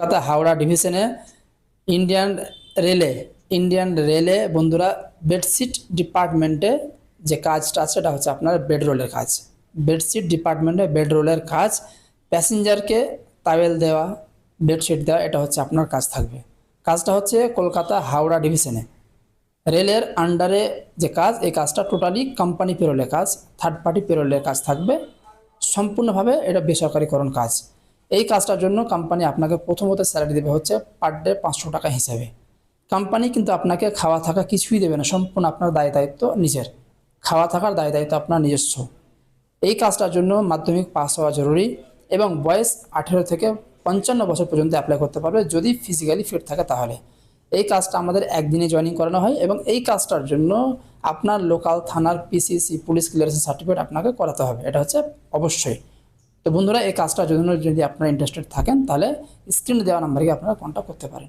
কলকাতা হাওড়া ডিভিশনে ইন্ডিয়ান রেলে ইন্ডিয়ান রেলে বন্ধুরা বেডশিট ডিপার্টমেন্টে যে কাজটা আছে, সেটা হচ্ছে আপনার বেডরোলের কাজ। বেডশিট ডিপার্টমেন্টে বেডরোলের কাজ, প্যাসেঞ্জারকে তাওয়েল দেওয়া, বেডশিট দেওয়া, এটা হচ্ছে আপনার কাজ থাকবে। কাজটা হচ্ছে কলকাতা হাওড়া ডিভিশনে। রেলের আন্ডারে যে কাজ, এই কাজটা টোটালি কোম্পানি পেরোলের কাজ থার্ড পার্টি পেরোলের কাজ থাকবে। সম্পূর্ণভাবে এটা বেসরকারিকরণ কাজ। এই কাজটার জন্য কোম্পানি আপনাকে প্রথমত স্যালারি দেবে হচ্ছে পার ডে পাঁচশো টাকা হিসাবে। কোম্পানি কিন্তু আপনাকে খাওয়া থাকা কিছুই দেবে না, সম্পূর্ণ আপনার দায় দায়িত্ব নিজের। খাওয়া থাকার দায় দায়িত্ব আপনার নিজস্ব। এই কাজটার জন্য মাধ্যমিক পাস হওয়া জরুরি এবং বয়স আঠেরো থেকে পঞ্চান্ন বছর পর্যন্ত অ্যাপ্লাই করতে পারবে যদি ফিজিক্যালি ফিট থাকে তাহলে। এই কাজটা আমাদের একদিনে জয়েনিং করানো হয় এবং এই কাজটার জন্য আপনার লোকাল থানার পিসিসি পুলিশ ক্লিয়ারেন্স সার্টিফিকেট আপনাকে করাতে হবে। এটা হচ্ছে অবশ্যই। তো বন্ধুরা, এই কাজটা যদি আপনারা ইন্টারেস্টেড থাকেন, তাহলে স্ক্রিনে দেওয়া নাম্বারকে আপনারা কন্ট্যাক্ট করতে পারেন।